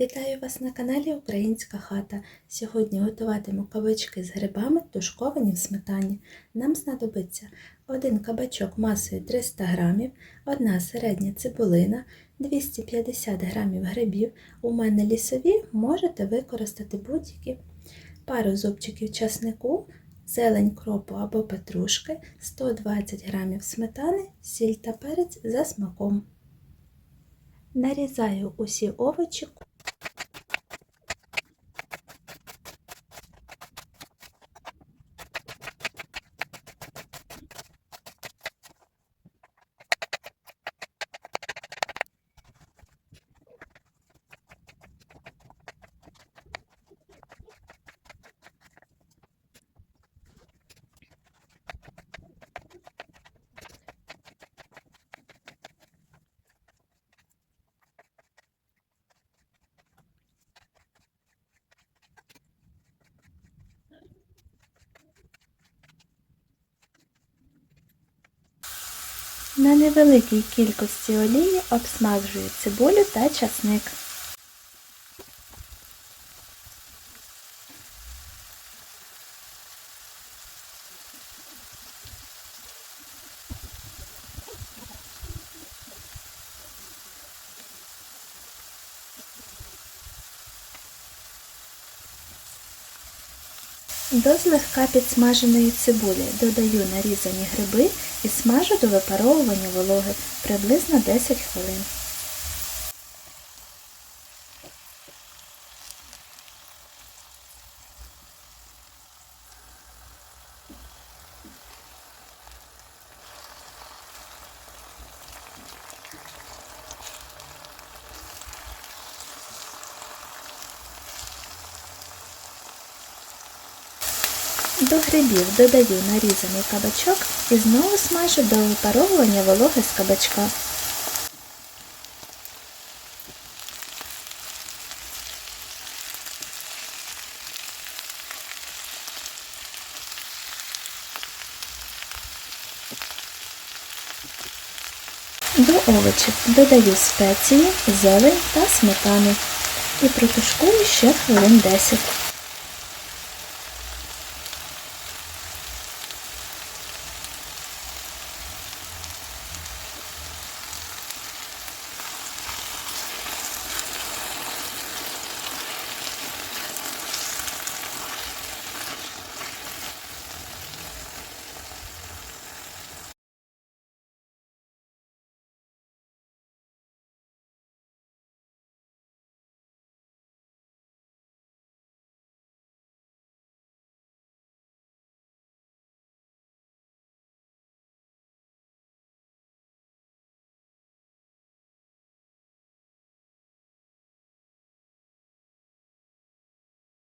Вітаю вас на каналі Українська хата. Сьогодні готуватиму кабачки з грибами, тушковані в сметані. Нам знадобиться один кабачок масою 300 г, одна середня цибулина, 250 г грибів. У мене лісові можете використати будь-які, пару зубчиків часнику, зелень кропу або петрушки, 120 г сметани, сіль та перець за смаком. Нарізаю усі овочі На невеликій кількості олії обсмажую цибулю та часник. До злегка підсмаженої цибулі додаю нарізані гриби і смажу до випаровування вологи приблизно 10 хвилин. До грибів додаю нарізаний кабачок і знову смажу до випаровування вологи з кабачка. До овочів додаю спеції, зелень та сметану і протушкую ще хвилин 10.